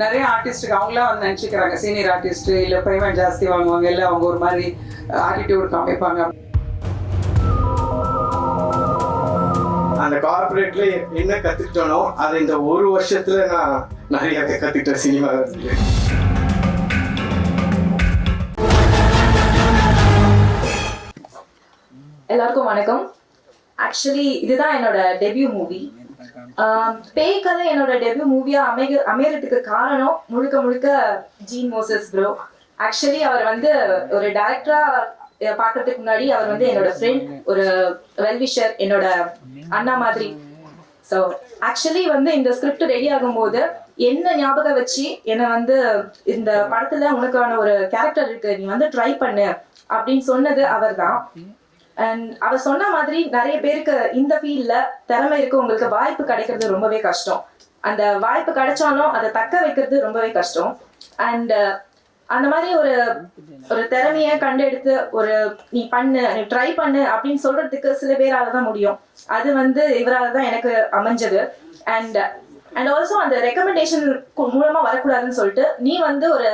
நிறைய ஆர்டிஸ்ட்டுக்கு அவங்களாம் வந்து நினச்சிக்கிறாங்க. சீனியர் ஆர்டிஸ்ட் இல்லை பேமெண்ட் ஜாஸ்தி வாங்குவாங்க. இல்லை அவங்க ஒரு மாதிரி ஆட்டிடியூட் காமிப்பாங்க. அந்த கார்பரேட்ல என்ன கத்துக்கிட்டனோ அதை இந்த ஒரு வருஷத்துல நான் நிறையவே கத்துக்கிட்டேன் சினிமா எல்லாருக்கும் வணக்கம். ஆக்சுவலி இதுதான் என்னோட டெபியூ மூவி பேய் கதை என்னோட டெபியூ மூவியா அமைக அமையறதுக்கு காரணம் முழுக்க முழுக்க ஜீன் மோசஸ் ப்ரோ ஆக்சுவலி அவர் வந்து ஒரு டேரக்டரா பாக்குறதுக்கு முன்னாடி அவர் வந்து என்னோட ஃப்ரெண்ட் ஒரு வெல்விஷர் என்னோட அண்ணா மாதிரி. ஸோ ஆக்சுவலி வந்து இந்த ஸ்கிரிப்ட் ரெடி ஆகும்போது என்ன ஞாபகம் வச்சு என்னை வந்து இந்த படத்துல உனக்கான ஒரு கேரக்டர் இருக்கு நீ வந்து ட்ரை பண்ணு அப்படின்னு சொன்னது அவர்தான். அண்ட் அவர் சொன்ன மாதிரி நிறைய பேருக்கு இந்த ஃபீல்ட்ல திறமை இருக்கு உங்களுக்கு வாய்ப்பு கிடைக்கிறது ரொம்பவே கஷ்டம். அந்த வாய்ப்பு கிடைச்சாலும் அதை தக்க வைக்கிறது ரொம்பவே கஷ்டம். அண்ட் uh, அந்த மாதிரி ஒரு ஒரு திறமைய கண்டெடுத்து ஒரு நீ பண்ணு நீ ட்ரை பண்ணு அப்படின்னு சொல்றதுக்கு சில பேரால தான் முடியும். அது வந்து இவரால தான் எனக்கு அமைஞ்சது. அண்ட் அண்ட் ஆல்சோ அந்த ரெக்கமெண்டேஷன் மூலமா வரக்கூடாதுன்னு சொல்லிட்டு நீ வந்து ஒரு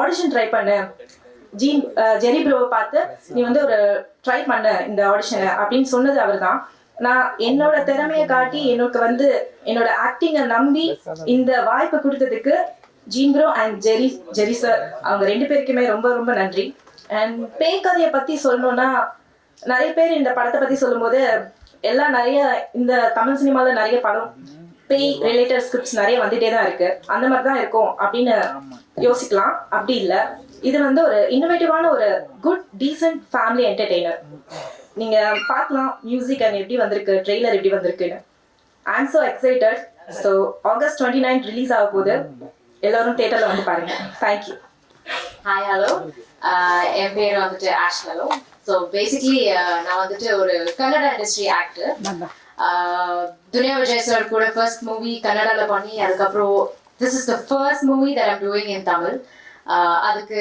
ஆடிஷன் ட்ரை பண்ணு. ஜீன் ஜெரி ப்ரோவை பார்த்து நீ வந்து ஒரு ட்ரை பண்ண இந்த ஆடிஷனை அப்படின்னு சொன்னது அவர்தான். நான் என்னோட திறமையை காட்டி எனக்கு வந்து என்னோட ஆக்டிங்கை நம்பி இந்த வாய்ப்பு கொடுத்ததுக்கு Jean bro and Jerry Jerry sir அவங்க ரெண்டு பேருக்குமே ரொம்ப ரொம்ப நன்றி. அண்ட் பேய் கதையை பத்தி சொல்லணும்னா நிறைய பேர் இந்த படத்தை பத்தி சொல்லும்போது எல்லாம் நிறைய இந்த தமிழ் சினிமாவில் நிறைய படம் பேய் ரிலேட்டட் ஸ்கிரிப்ட்ஸ் நிறைய வந்துட்டே தான் இருக்கு. அந்த மாதிரி தான் இருக்கும் அப்படின்னு யோசிக்கலாம். அப்படி இல்ல. இது வந்து ஒரு இன்னோவேட்டிவான ஒரு குட் டீசென்ட் ஃபேமிலி என்டர்டெய்னர் நீங்க பார்க்கலாம் மியூசிக் அண்ட் எப்படி வந்திருக்கு ட்ரெய்லர் எப்படி வந்திருக்குன்னு. I am so excited so August twenty nine release ஆக போகுது. எல்லாரும் தேட்டர்ல வந்து பாருங்க. தேங்க்யூ ஹாய் ஹலோ என் பேர் வந்துட்டு ஆஷ் ஹலோ ஸோ பேசிக்லி நான் வந்துட்டு ஒரு Kannada industry actor Duniya Vijay sir கூட ஃபர்ஸ்ட் மூவி கன்னடால பண்ணி அதுக்கப்புறம் this is the first movie that I'm doing in Tamil Uh, அதுக்கு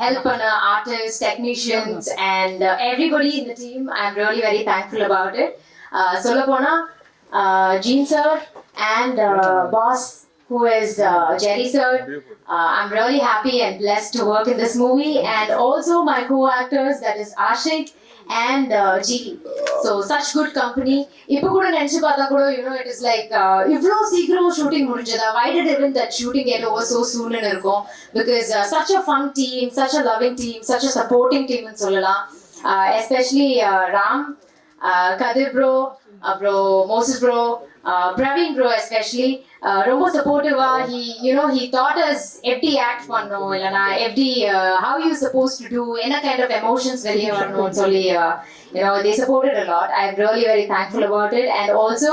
ஹெல்ப் பண்ண artist technicians and everybody in the team I am really very thankful about it சொல்ல போனா Jean sir and boss who is uh, Jerry sir. Uh, I'm really happy and blessed to work in this movie, and also my co-actors that is Ashik and G so such good company இப்போ கூட நினச்சி பார்த்தா கூட you know it is like இவ்வளோ சீக்கிரம் shooting முடிஞ்சதா why did even that shooting get over so சூன்னு இருக்கும் because such a fun team such a loving team such a supporting டீம்னு சொல்லலாம் எஸ்பெஷலி ராம் கதிர் ப்ரோ அப்புறம் Moses bro Praveen bro especially ரொம்ப சப்போர்ட்டிவா he you know he taught us எப்படி act பண்ணணும் இல்லைனா எப்படி how you suppose to do என்ன kind of emotions வெளியே வரணும்னு சொல்லி you know they supported a lot I am really very thankful about it and also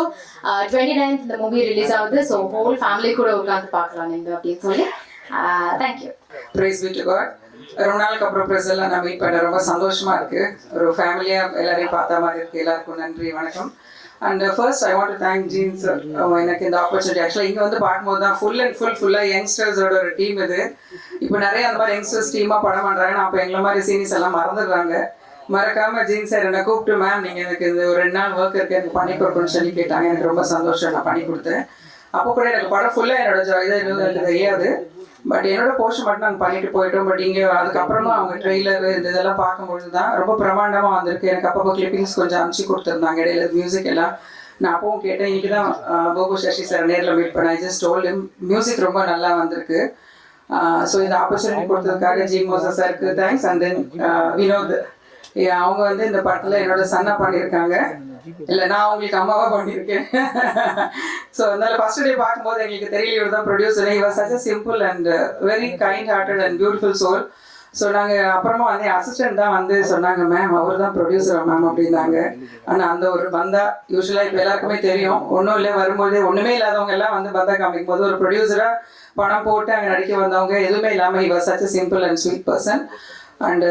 twenty ninth இந்த movie release ஆகுது ஸோ ஹோல் ஃபேமிலி கூட உட்கார்ந்து பார்க்கலாம் நீங்க அப்படின்னு சொல்லி thank you praise be to God ரொம்ப நாளுக்கு அப்புறம் ப்ரெஸ் எல்லாம் நான் மீட் பண்ண ரொம்ப சந்தோஷமா இருக்கு. ஒரு ஃபேமிலியா எல்லாரையும் பார்த்த மாதிரி இருக்கு. எல்லாருக்கும் நன்றி வணக்கம். And first I want to thank Jeans எனக்கு இந்த ஆப்பர்ச்சுனிட்டி ஆக்சுவலாக இங்கே வந்து பார்க்கும்போது தான் ஃபுல் அண்ட் ஃபுல் ஃபுல்லாக யங்ஸ்டர்ஸோட ஒரு டீம் இது. இப்போ நிறைய அந்த மாதிரி யங்ஸ்டர்ஸ் டீமாக படம் நான் அப்போ எங்களை மாதிரி சீனியர்ஸ் எல்லாம் மறந்துடுறாங்க. மறக்காம ஜீன் சார் என்னை கூப்பிட்டு மேம் நீங்கள் எனக்கு இது ஒரு ரெண்டு நாள் ஒர்க் இருக்கு. எனக்கு பண்ணி கொடுக்கணும்னு சொல்லி கேட்டாங்க. எனக்கு ரொம்ப சந்தோஷம். நான் பண்ணி கொடுத்தேன். அப்போ கூட எனக்கு படம் ஃபுல்லாக என்னோட ஜா- இது இருந்தது எனக்கு தெரியாது பட் என்னோட போர்ஷன் மட்டும் நாங்கள் பண்ணிட்டு போயிட்டோம். பட் இங்கே அதுக்கப்புறமா அவங்க ட்ரெய்லர் இந்த இதெல்லாம் பார்க்கும்பொழுது தான் ரொம்ப பிரமாண்டமாக வந்திருக்கு. எனக்கு அப்பப்போ கிளிப்பிங்ஸ் கொஞ்சம் அமுச்சு கொடுத்துருந்தாங்க. இடையில மியூசிக் எல்லாம் நான் அப்பவும் கேட்டேன். இன்னைக்கு தான் போகு சசி சார் நேரில் மீட் பண்ணேன். ஜஸ்ட் டோல் மியூசிக் ரொம்ப நல்லா வந்திருக்கு. ஸோ இந்த ஆப்பர்ச்சுனிட்டி கொடுத்ததுக்காக ஜி மோசா சாருக்கு தேங்க்ஸ் அண்ட் தென் வினோத் அவங்க வந்து இந்த படத்துல என்னோட சன்னா பண்ணியிருக்காங்க. இல்ல நான் அவங்களுக்கு அம்மாவா பண்ணியிருக்கேன். ஸோ அதனால ஃபர்ஸ்ட் டே பார்க்கும்போது எங்களுக்கு தெரியல இவர் தான் ப்ரொடியூசர் இவர் such simple and very kind hearted and beautiful soul so நாங்கள் அப்புறமா வந்து அசிஸ்டன்ட் தான் வந்து சொன்னாங்க மேம் அவர் தான் ப்ரொடியூசர் மேம் அப்படின்னாங்க. ஆனால் அந்த ஒரு பந்தா யூஸ்வலாக இப்போ எல்லாருக்குமே தெரியும். ஒன்றும் இல்லை வரும்போது ஒன்றுமே இல்லாதவங்க எல்லாம் வந்து பந்தா காமிக்கும் போது ஒரு ப்ரொடியூசராக பணம் போட்டு அங்கே நடிக்க வந்தவங்க எதுவுமே இல்லாமல் இவர் such simple and sweet person and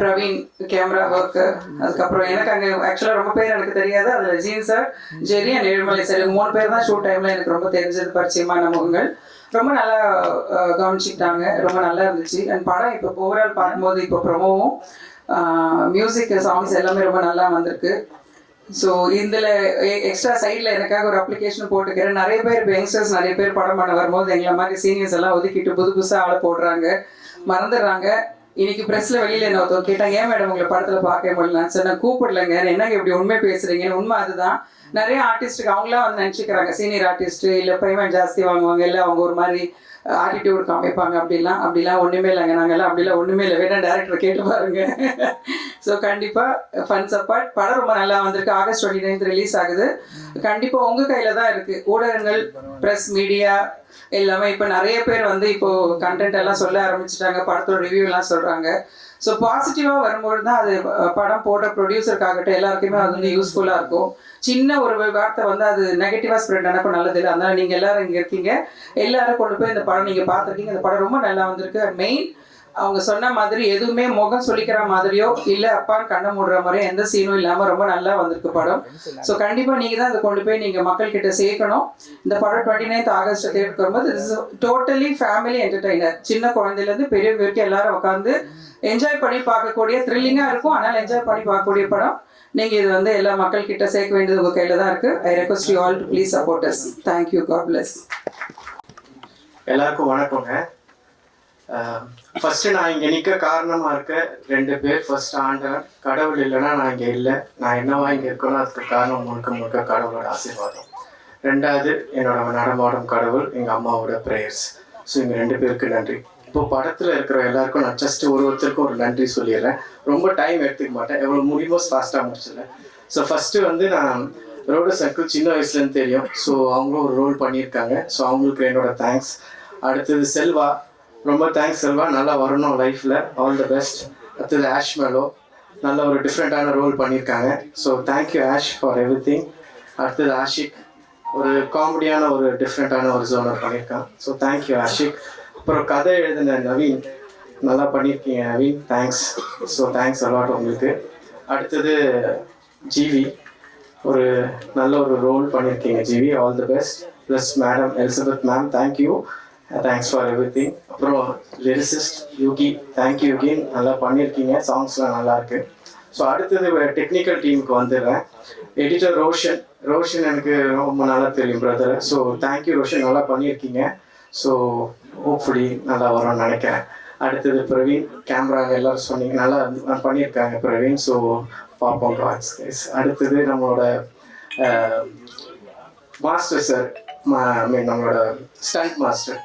Praveen camera work அதுக்கப்புறம் எனக்கு அங்கே ஆக்சுவலாக ரொம்ப பேர் எனக்கு தெரியாது. அதில் Jean sir Jerry and Ezhumalai sir இவங்க மூணு பேர் தான் ஷூட் டைமில் எனக்கு ரொம்ப தெரிஞ்சது பரிச்சயமான முகங்கள். ரொம்ப நல்லா கவனிச்சுக்கிட்டாங்க. ரொம்ப நல்லா இருந்துச்சு. அண்ட் படம் இப்போ ஓவரால் பார்க்கும்போது இப்போ ப்ரொமோவும் மியூசிக் சாங்ஸ் எல்லாமே ரொம்ப நல்லா வந்திருக்கு. ஸோ இதில் எக்ஸ்ட்ரா சைடில் எனக்காக ஒரு அப்ளிகேஷன் போட்டுக்கிறேன். நிறைய பேர் இப்போ யங்ஸ்டர்ஸ் நிறைய பேர் படம் பண்ண வரும்போது எங்களை மாதிரி சீனியர்ஸ் எல்லாம் ஒதுக்கிட்டு புது புதுசாக ஆளை போடுறாங்க. மறந்துடுறாங்க. இன்னைக்கு ப்ரெஸ்ல வெளியில என்ன ஒருத்தவங்க கேட்டாங்க ஏன் மேடம் உங்களை படத்துல பார்க்க முடியல நான் கூப்பிடலங்க. என்னங்க இப்படி உண்மை பேசுறீங்க உண்மை அதுதான். நிறைய ஆர்டிஸ்ட்டுக்கு அவங்களாம் வந்து நினச்சிக்கிறாங்க. சீனியர் ஆர்டிஸ்ட் இல்லை பேமெண்ட் ஜாஸ்தி வாங்குவாங்க. இல்லை அவங்க ஒரு மாதிரி ஆட்டிடியூட் காமிப்பாங்க. அப்படிலாம் அப்படிலாம் ஒன்றுமே இல்லைங்க. நாங்கள்லாம் அப்படிலாம் ஒன்றுமே இல்லை. வேணா டேரக்டர் கேட்டு பாருங்க. ஸோ கண்டிப்பாக ஃபன்ஸ் சப்பாட் படம் ரொம்ப நல்லா வந்திருக்கு. ஆகஸ்ட் டுவெண்ட்டி நைன்த் ரிலீஸ் ஆகுது. கண்டிப்பாக உங்கள் கையில் தான் இருக்குது ஊடகங்கள் ப்ரெஸ் மீடியா எல்லாமே. இப்போ நிறைய பேர் வந்து இப்போ கண்டென்ட் எல்லாம் சொல்ல ஆரம்பிச்சிட்டாங்க. படத்தோட ரிவ்யூ எல்லாம் சொல்கிறாங்க ஸோ பாசிட்டிவாக வரும்பொழுது தான் அது படம் போட்ட ப்ரொடியூசருக்காகட்டும் எல்லாருக்குமே அது வந்து யூஸ்ஃபுல்லாக இருக்கும். சின்ன ஒரு வார்த்தை வந்து அது நெகட்டிவாக ஸ்ப்ரெட் ஆனப்போ நல்லது இல்லை. அதனால நீங்கள் எல்லாரும் இங்கே இருக்கீங்க. எல்லாரும் கொண்டு போய் இந்த படம் நீங்கள் பார்த்துருக்கீங்க. இந்த படம் ரொம்ப நல்லா வந்திருக்கு. மெயின் அவங்க சொன்ன மாதிரி எதுவுமே முகம் சொல்லிக்கிற மாதிரியோ இல்லை அப்பான்னு கண்ணை மூடுற மாதிரியோ எந்த சீனும் இல்லாமல் ரொம்ப நல்லா வந்திருக்கு படம். ஸோ கண்டிப்பாக நீங்கள் தான் அதை கொண்டு போய் நீங்கள் மக்கள்கிட்ட சேர்க்கணும். இந்த படம் டுவெண்ட்டி நைன்த் ஆகஸ்ட் தேட்டருக்கு வரும்போது இஸ் டோட்டலி ஃபேமிலி என்டர்டைனர் சின்ன குழந்தையிலேருந்து பெரியவங்க வரைக்கும் எல்லாரும் உட்காந்து என்ஜாய் பண்ணி பார்க்கக்கூடிய த்ரில்லிங்காக இருக்கும். ஆனால் என்ஜாய் பண்ணி பார்க்கக்கூடிய படம். நீங்கள் இது வந்து எல்லா மக்கள் கிட்ட சேர்க்க வேண்டியது உங்கள் கையில் தான் இருக்குது I request you all to please support us thank you God bless எல்லாருக்கும் வணக்கங்க. ஃபர்ஸ்ட் நான் இங்கே நிற்க காரணமாக இருக்க ரெண்டு பேர் ஃபர்ஸ்ட் ஆண்டவர் கடவுள் இல்லைன்னா நான் இங்கே இல்லை. நான் என்னவா இங்கே இருக்கணும் அதுக்கு காரணம் முழுக்க முழுக்க கடவுளோட ஆசீர்வாதம். ரெண்டாவது என்னோட நடமாடும் கடவுள் எங்கள் அம்மாவோட ப்ரேயர்ஸ் ஸோ இங்கே ரெண்டு பேருக்கு நன்றி. இப்போ படத்தில் இருக்கிற எல்லாருக்கும் நான் ஜஸ்ட் ஒரு ஒருத்தருக்கும் ஒரு நன்றி சொல்லிடுறேன். ரொம்ப டைம் எடுத்துக்க மாட்டேன். எவ்வளோ முடியுமோ ஃபாஸ்ட்டாக முடிச்சிடுறேன். ஸோ ஃபஸ்ட்டு வந்து நான் ரோடு சர்க்கிள் சின்ன வயசுலேருந்து தெரியும். ஸோ அவங்களும் ஒரு ரோல் பண்ணியிருக்காங்க. ஸோ அவங்களுக்கு என்னோட தேங்க்ஸ் அடுத்தது செல்வா. ரொம்ப தேங்க்ஸ் செல்வா. நல்லா வரணும் லைஃப்பில் ஆல் த பெஸ்ட் அடுத்தது ஆஷ் மேலோ. நல்ல ஒரு டிஃப்ரெண்ட்டான ரோல் பண்ணியிருக்காங்க so thank you Ash for everything அடுத்தது ஆஷிக். ஒரு காமெடியான ஒரு டிஃப்ரெண்ட்டான ஒரு ஜோனர் பண்ணியிருக்கான் ஸோ தேங்க்யூ ஆஷிக். அப்புறம் கதை எழுதின நவீன். நல்லா பண்ணியிருக்கீங்க Naveen. Thanks so thanks a lot உங்களுக்கு. அடுத்தது ஜிவி. ஒரு நல்ல ஒரு ரோல் பண்ணியிருக்கீங்க GV. All the best plus madam Elizabeth ma'am thank you thanks for everything அப்புறம் lyricist Yugi thank you Yugi நல்லா பண்ணியிருக்கீங்க. சாங்ஸ்லாம் நல்லா இருக்கு. ஸோ அடுத்தது டெக்னிக்கல் டீமுக்கு வந்துடுறேன். எடிட்டர் ரோஷன் ரோஷன் எனக்கு ரொம்ப நல்லா தெரியும் பிரதர் ஸோ தேங்க்யூ ரோஷன் நல்லா பண்ணியிருக்கீங்க. ஸோ ஹோப்ஃபுல்லி நல்லா வரும்னு நினைக்கிறேன். அடுத்தது பிரவீன். கேமரா எல்லாரும் சொன்னீங்க. நல்லா பண்ணியிருக்காங்க பிரவீன். ஸோ பார்ப்போம் அடுத்தது நம்மளோட மாஸ்டர் சார் நம்மளோட stunt master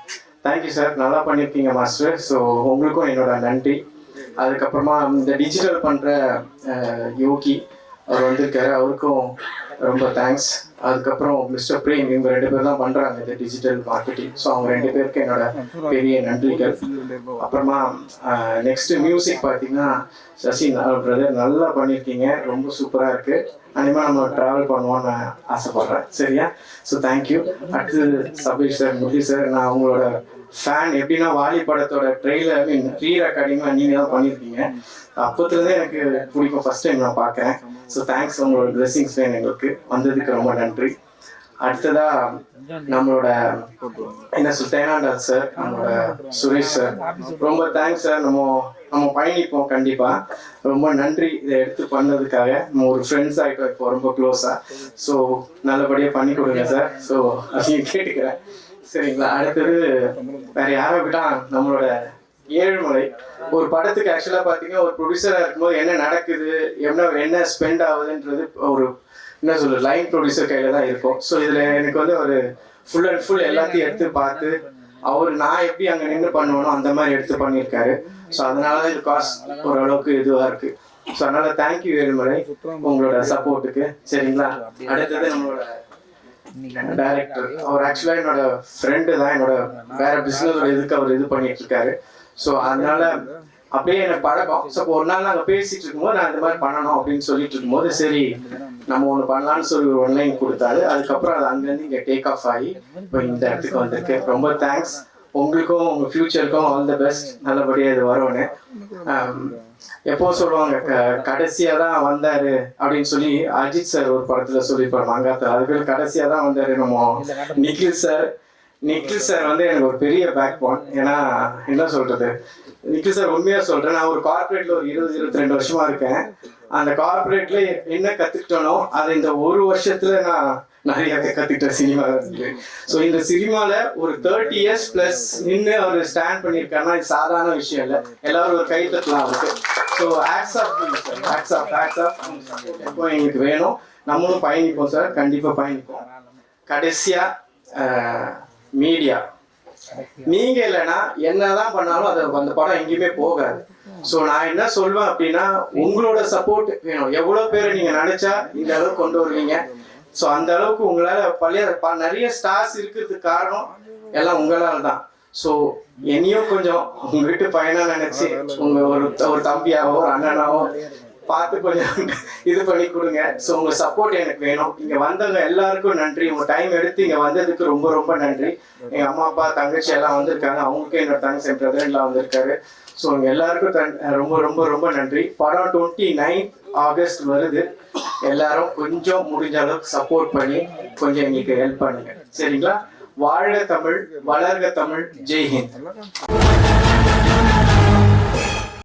thank you sir நல்லா பண்ணியிருக்கீங்க மாஸ்டர் ஸோ உங்களுக்கும் என்னோட நன்றி. அதுக்கப்புறமா இந்த டிஜிட்டல் பண்ணுற யோகி அவர் வந்திருக்காரு. அவருக்கும் ரொம்ப தேங்க்ஸ் அதுக்கப்புறம் மிஸ்டர் பிரேம் இவங்க ரெண்டு பேர் தான் பண்ணுறாங்க இந்த டிஜிட்டல் மார்க்கெட்டிங் ஸோ அவங்க ரெண்டு பேருக்கு என்னோட பெரிய நன்றிகள். அப்புறமா நெக்ஸ்ட் மியூசிக் பார்த்தீங்கன்னா சசி பிரதர் நல்லா பண்ணியிருக்கீங்க ரொம்ப சூப்பராக இருக்கு. அனிமா நம்ம ட்ராவல் பண்ணுவோம்னு ஆசைப்பட்றேன். ஆசைப்படுறேன் சரியா ஸோ தேங்க்யூ அடுத்து சபீஷ் சார் முரளி சார் நான் அவங்களோட ஃபேன் எப்படின்னா வாலி படத்தோட ட்ரெய்லர் மீன் ரீ ரெக்கார்டிங்லாம் நீங்கள் தான் பண்ணியிருக்கீங்க அப்போத்துலேருந்தே எனக்கு பிடிக்கும். ஃபர்ஸ்ட் டைம் நான் பார்க்குறேன் ஸோ தேங்க்ஸ் உங்களோட ட்ரெஸ்ஸிங்ஸ் வேணும் எங்களுக்கு. வந்ததுக்கு ரொம்ப நன்றி. அடுத்ததா நம்மளோட என்ன சொல் தேனாண்டா சார் நம்மளோட சுரேஷ் சார் ரொம்ப தேங்க்ஸ் சார் நம்ம நம்ம பயணிப்போம் கண்டிப்பா. ரொம்ப நன்றி இதை எடுத்து பண்ணதுக்காக. நம்ம ஒரு ஃப்ரெண்ட்ஸ் ஆகிட்டோம் இப்போ ரொம்ப க்ளோஸா ஸோ நல்லபடியா பண்ணி கொடுங்க சார் ஸோ அதையும் கேட்டுக்கிறேன். சரிங்களா? அடுத்தது வேற யாரோ விட்டா நம்மளோட ஏழுமலை. ஒரு படத்துக்கு ஆக்சுவலா பாத்தீங்கன்னா ஒரு ப்ரொடியூசரா இருக்கும்போது என்ன நடக்குது என்ன என்ன ஸ்பெண்ட் ஆகுதுன்றது ஒரு என்ன சொல்ற லைன் ப்ரொடியூசர் கையில தான் இருக்கும். ஸோ இதுல எனக்கு வந்து ஒரு ஃபுல் அண்ட் ஃபுல் எல்லாத்தையும் எடுத்து பார்த்து அவர் நான் எப்படி அங்க நின்று பண்ணுவேனோ அந்த மாதிரி எடுத்து பண்ணியிருக்காரு. ஸோ அதனால தான் இது காஸ்ட் ஓரளவுக்கு இதுவா இருக்கு. ஸோ அதனால தேங்க்யூ ஏழுமலை உங்களோட சப்போர்ட்டுக்கு சரிங்களா? அடுத்தது நம்மளோட டைரக்டர் அவர் ஆக்சுவலா என்னோட ஃப்ரெண்டு தான் என்னோட வேற பிசினஸ் இதுக்கு அவர் இது பண்ணிட்டு இருக்காரு ஸோ அதனால அப்படியே எனக்கு பழக்கம். ஸோ ஒரு நாள் நாங்கள் பேசிட்டு இருக்கும்போது நான் இந்த மாதிரி பண்ணணும் அப்படின்னு சொல்லிட்டு இருக்கும்போது சரி நம்ம ஒன்று பண்ணலாம்னு சொல்லி ஒரு ஒன்லைன் கொடுத்தாரு. அதுக்கப்புறம் அது அங்கேருந்து இங்கே டேக் ஆஃப் ஆகி இப்போ இந்த இடத்துக்கு வந்திருக்கு. ரொம்ப தேங்க்ஸ் உங்களுக்கும் உங்க ஃபியூச்சருக்கும் ஆல் தி பெஸ்ட் நல்லபடியாக இது வரும்னு. ஆம், எப்போ சொல்லுவாங்க கடைசியா தான் வந்தாரு அப்படின்னு சொல்லி அஜித் சார் ஒரு படத்துல சொல்லியிருப்பாரு மங்காத்தா. அது பேர் கடைசியா தான் வந்தாரு என்னமோ நிகில் சார் நிக்கில் சார் வந்து எனக்கு ஒரு பெரிய பேக் போன் ஏன்னா என்ன சொல்றது? நிக்கில் சார் உண்மையா சொல்றேன் நான் ஒரு கார்பரேட்ல ஒரு இருபது இருபத்தி ரெண்டு வருஷமா இருக்கேன். அந்த கார்பரேட்ல என்ன கத்துக்கிட்டனோ அதை இந்த ஒரு வருஷத்துல நான் நிறைய கத்துக்கிட்டேன் சினிமா ஸோ இந்த சினிமால ஒரு தேர்ட்டி இயர்ஸ் பிளஸ் நின்று அவர் ஸ்டாண்ட் பண்ணியிருக்காருன்னா இது சாதாரண விஷயம் இல்லை. எல்லாரும் ஒரு கை தட்டலாம் அவருக்கு. ஸோ ஆக்ஸ் ஆஃப் ஆக்ஸ் ஆஃப் ஆக்ஸ் ஆஃப் எப்போ எங்களுக்கு வேணும். நம்மளும் பயணிப்போம் சார் கண்டிப்பாக பயணிப்போம். கடைசியா மீடியா நீங்க இல்லைன்னா என்னதான் பண்ணாலும் அது அந்த படம் எங்கேயுமே போகாது. ஸோ நான் என்ன சொல்வேன் அப்படின்னா உங்களோட சப்போர்ட் வேணும். எவ்வளோ பேரை நீங்க நினைச்சா இந்த அளவுக்கு கொண்டு வருவீங்க. ஸோ அந்த அளவுக்கு உங்களால பழைய ப- நிறைய ஸ்டார்ஸ் இருக்கிறதுக்கு காரணம் எல்லாம் உங்களால தான். ஸோ என்னையும் கொஞ்சம் உங்க வீட்டு பையனா நினைச்சு உங்க ஒரு ஒரு தம்பியாவோ ஒரு அண்ணனாவோ பார்த்து கொஞ்சம் இது பண்ணி கொடுங்க. ஸோ உங்க சப்போர்ட் எனக்கு வேணும். இங்க வந்தவங்க எல்லாருக்கும் நன்றி. உங்க டைம் எடுத்து இங்க வந்ததுக்கு ரொம்ப ரொம்ப நன்றி. எங்க அம்மா அப்பா தங்கச்சி எல்லாம் வந்திருக்காங்க. அவங்களுக்கும் என்னோட தங்கச்சி என் பிரதர் எல்லாம் வந்திருக்காரு. ஸோ உங்க எல்லாருக்கும் தன்- ரொம்ப ரொம்ப ரொம்ப நன்றி. படம் டுவெண்ட்டி நைன் ஆகஸ்ட் வருது. எல்லாரும் கொஞ்சம் முடிஞ்ச அளவுக்கு சப்போர்ட் பண்ணி கொஞ்சம் எங்களுக்கு ஹெல்ப் பண்ணுங்க. சரிங்களா? வாழ்க தமிழ் வளர்க தமிழ். ஜெய்ஹிந்த்